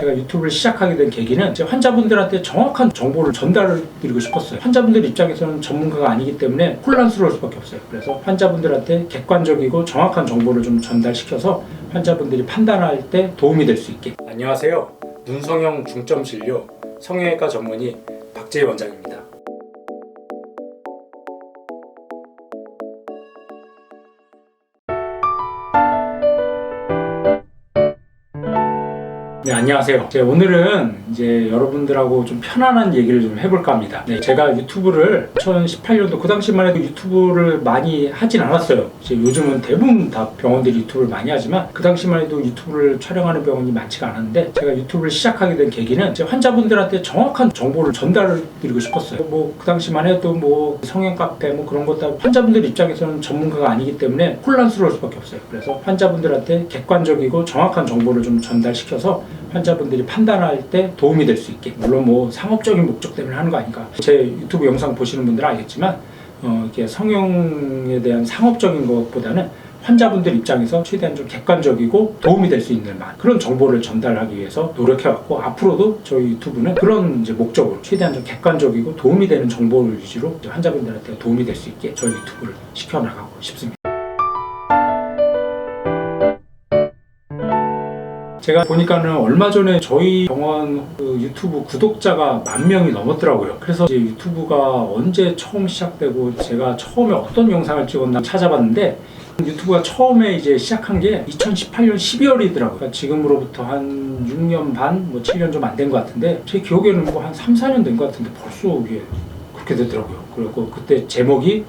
제가 유튜브를 시작하게 된 계기는 제 환자분들한테 정확한 정보를 전달을 드리고 싶었어요. 환자분들 입장에서는 전문가가 아니기 때문에 혼란스러울 수밖에 없어요. 그래서 환자분들한테 객관적이고 정확한 정보를 좀 전달시켜서 환자분들이 판단할 때 도움이 될 수 있게. 안녕하세요. 눈성형 중점 진료 성형외과 전문의 박재희 원장입니다. 네, 안녕하세요. 제 오늘은 이제 여러분들하고 좀 편안한 얘기를 좀 해볼까 합니다. 네, 제가 유튜브를 2018년도 그 당시만 해도 유튜브를 많이 하진 않았어요. 이제 요즘은 대부분 다 병원들이 유튜브를 많이 하지만 그 당시만 해도 유튜브를 촬영하는 병원이 많지가 않았는데 제가 유튜브를 시작하게 된 계기는 제 환자분들한테 정확한 정보를 전달을 드리고 싶었어요. 뭐 그 당시만 해도 뭐 성형 카페 뭐 그런 것도 환자분들 입장에서는 전문가가 아니기 때문에 혼란스러울 수밖에 없어요. 그래서 환자분들한테 객관적이고 정확한 정보를 좀 전달시켜서 환자분들이 판단할 때 도움이 될 수 있게 물론 뭐 상업적인 목적 때문에 하는 거 아닌가 제 유튜브 영상 보시는 분들은 알겠지만 어, 이렇게 성형에 대한 상업적인 것보다는 환자분들 입장에서 최대한 좀 객관적이고 도움이 될 수 있는 말 그런 정보를 전달하기 위해서 노력해왔고 앞으로도 저희 유튜브는 그런 이제 목적으로 최대한 좀 객관적이고 도움이 되는 정보를 위주로 환자분들한테 도움이 될 수 있게 저희 유튜브를 시켜나가고 싶습니다. 제가 보니까는 얼마 전에 저희 병원 그 유튜브 구독자가 만 명이 넘었더라고요. 그래서 이제 유튜브가 언제 처음 시작되고 제가 처음에 어떤 영상을 찍었나 찾아봤는데 유튜브가 처음에 이제 시작한 게 2018년 12월이더라고요. 그러니까 지금으로부터 한 6년 반, 뭐 7년 좀 안 된 것 같은데 제 기억에는 뭐 한 3, 4년 된 것 같은데 벌써 이게 그렇게 되더라고요. 그리고 그때 제목이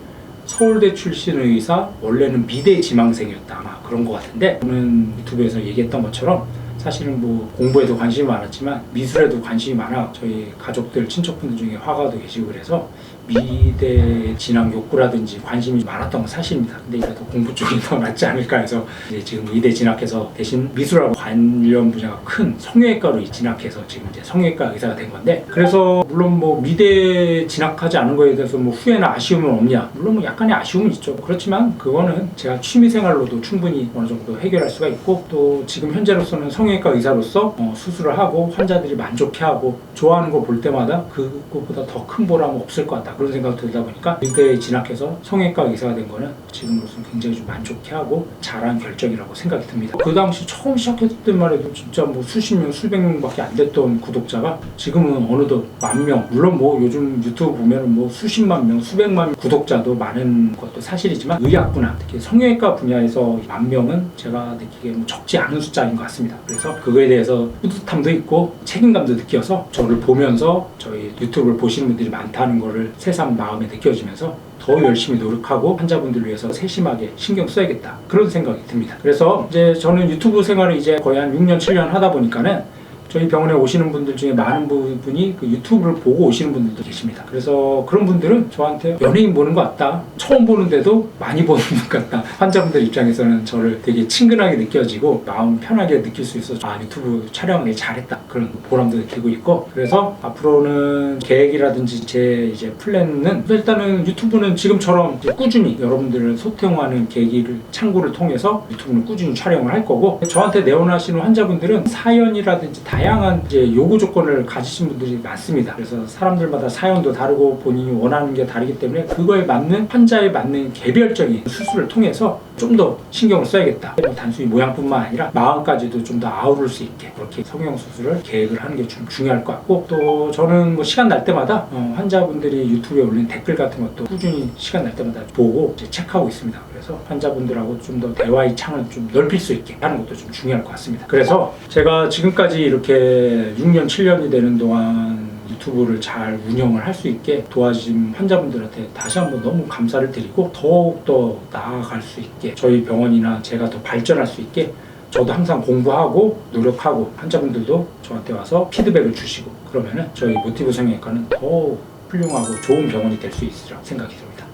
서울대 출신 의사 원래는 미대 지망생이었다 아마 그런 것 같은데 저는 유튜브에서 얘기했던 것처럼 사실은 뭐 공부에도 관심이 많았지만 미술에도 관심이 많아 저희 가족들 친척분들 중에 화가도 계시고 그래서 미대 진학 욕구라든지 관심이 많았던 건 사실입니다. 근데 그래도 공부 쪽이 더 낫지 않을까 해서 이제 지금 미대 진학해서 대신 미술하고 관련 분야가 큰 성형외과로 진학해서 지금 이제 성형외과 의사가 된 건데 그래서 물론 뭐 미대 진학하지 않은 거에 대해서 뭐 후회나 아쉬움은 없냐 물론 뭐 약간의 아쉬움은 있죠. 그렇지만 그거는 제가 취미 생활로도 충분히 어느 정도 해결할 수가 있고 또 지금 현재로서는 성형외과 의사로서 어, 수술을 하고 환자들이 만족해하고 좋아하는 거 볼 때마다 그것보다 더 큰 보람은 없을 것 같다 그런 생각이 들다 보니까 미대에 진학해서 성형외과 의사가 된 거는 지금으로서는 굉장히 좀 만족해하고 잘한 결정이라고 생각이 듭니다. 그 당시 처음 시작했을 때만 해도 진짜 뭐 수십 명, 수백 명밖에 안 됐던 구독자가 지금은 어느덧 만 명, 물론 뭐 요즘 유튜브 보면은 뭐 수십만 명, 수백만 명 구독자도 많은 것도 사실이지만 의학 분야, 특히 성형외과 분야에서 만 명은 제가 느끼기에 뭐 적지 않은 숫자인 것 같습니다. 그래서 그거에 대해서 뿌듯함도 있고 책임감도 느껴서 저를 보면서 저희 유튜브를 보시는 분들이 많다는 거를 새삼 마음에 느껴지면서 더 열심히 노력하고 환자분들 위해서 세심하게 신경 써야겠다 그런 생각이 듭니다. 그래서 이제 저는 유튜브 생활을 이제 거의 한 6년 7년 하다 보니까는 저희 병원에 오시는 분들 중에 많은 부분이 그 유튜브를 보고 오시는 분들도 계십니다. 그래서 그런 분들은 저한테 연예인 보는 것 같다. 처음 보는데도 많이 보는 것 같다. 환자분들 입장에서는 저를 되게 친근하게 느껴지고 마음 편하게 느낄 수 있어서 아 유튜브 촬영을 잘했다. 그런 보람도 느끼고 있고 그래서 앞으로는 계획이라든지 제 이제 플랜은 일단은 유튜브는 지금처럼 꾸준히 여러분들을 소통하는 계기를 창구를 통해서 유튜브는 꾸준히 촬영을 할 거고 저한테 내원하시는 환자분들은 사연이라든지 다 양한 이제 요구 조건을 가지신 분들이 많습니다. 그래서 사람들마다 사연도 다르고 본인이 원하는 게 다르기 때문에 그거에 맞는 환자에 맞는 개별적인 수술을 통해서 좀 더 신경을 써야겠다. 뭐 단순히 모양뿐만 아니라 마음까지도 좀 더 아우를 수 있게 그렇게 성형 수술을 계획을 하는 게 좀 중요할 것 같고 또 저는 뭐 시간 날 때마다 어, 환자분들이 유튜브에 올린 댓글 같은 것도 꾸준히 시간 날 때마다 보고 체크하고 있습니다. 그래서 환자분들하고 좀 더 대화의 창을 좀 넓힐 수 있게 하는 것도 좀 중요할 것 같습니다. 그래서 제가 지금까지 이렇게 6년 7년이 되는 동안 유튜브를 잘 운영을 할 수 있게 도와주신 환자분들한테 다시 한번 너무 감사를 드리고 더욱더 나아갈 수 있게 저희 병원이나 제가 더 발전할 수 있게 저도 항상 공부하고 노력하고 환자분들도 저한테 와서 피드백을 주시고 그러면은 저희 모티브 성형외과는 더 훌륭하고 좋은 병원이 될 수 있으리라 생각이 들어요.